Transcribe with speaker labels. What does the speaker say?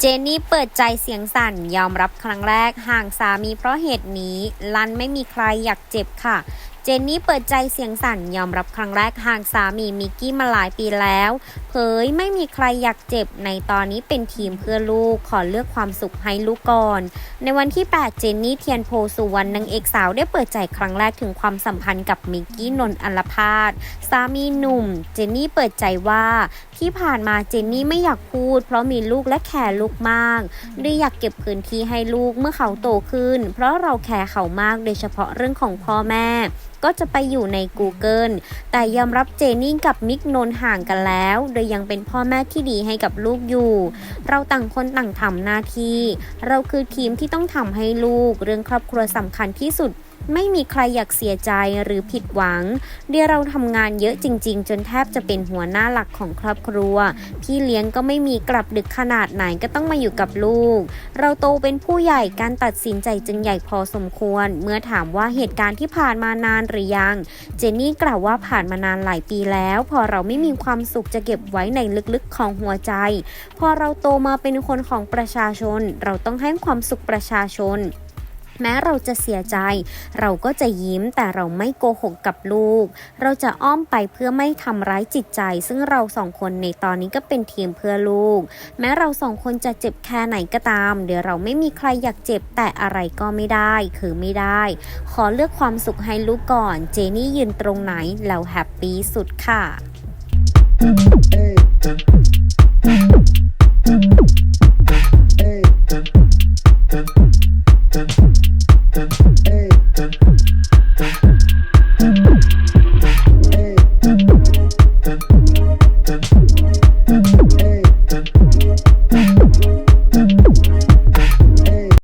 Speaker 1: เจนนี่เปิดใจเสียงสั่นยอมรับครั้งแรกห่างสามีเพราะเหตุนี้ ลันไม่มีใครอยากเจ็บค่ะ เจนนี่เปิดใจเสียงสั่นยอมรับครั้งแรกห่างสามีมิกกี้มาหลายปีแล้ว เผยไม่มีใครอยากเจ็บในตอนนี้เป็นทีมเพื่อลูกขอเลือกความสุขให้ลูกก่อน ในวันที่ 8 เจนนี่เทียนโพสุวรรณนางเอกสาวได้เปิดใจครั้งแรกถึงความสัมพันธ์กับมิกกี้นนท์อัลพาดสามีหนุ่ม เจนนี่เปิดใจว่าที่ผ่านมาเจนนี่ไม่อยากพูด เพราะมีลูกและแคร์ลูกมากเลยอยากเก็บพื้นที่ให้ลูกเมื่อเขาโตขึ้น เพราะเราแคร์เขามากโดยเฉพาะเรื่องของพ่อแม่ ก็จะไปอยู่ใน Google แต่ยอมรับเจนี่กับมิกนนท์ห่างกันแล้ว โดยยังเป็นพ่อแม่ที่ดีให้กับลูกอยู่ เราต่างคนต่างทำหน้าที่ เราคือทีมที่ต้องทำให้ลูกเรื่องครอบครัวสำคัญที่สุด ไม่มีใครอยากเสียใจหรือผิดหวัง เดี๋ยวเราทำงานเยอะจริง ๆ จนแทบจะเป็นหัวหน้าหลักของครอบครัว พี่เลี้ยงก็ไม่มีกลับดึกขนาดไหนก็ต้องมาอยู่กับลูก เราโตเป็นผู้ใหญ่การตัดสินใจจึงใหญ่พอสมควร เมื่อถามว่าเหตุการณ์ที่ผ่านมานานหรือยัง เจนนี่กล่าวว่าผ่านมานานหลายปีแล้ว พอเราไม่มีความสุขจะเก็บไว้ในลึกๆของหัวใจ พอเราโตมาเป็นคนของประชาชน เราต้องให้ความสุขประชาชน แม้เราจะเสียใจ เราก็จะยิ้มแต่เราไม่โกหกกับลูก เราจะอ้อมไปเพื่อไม่ทำร้ายจิตใจ ซึ่งเราสองคนในตอนนี้ก็เป็นทีมเพื่อลูก แม้เราสองคนจะเจ็บแค่ไหนก็ตาม เดี๋ยวเราไม่มีใครอยากเจ็บแต่อะไรก็ไม่ได้คือไม่ได้ ขอเลือกความสุขให้ลูกก่อน เจนี่ยืนตรงไหนเราแฮปปี้สุดค่ะ
Speaker 2: Hey.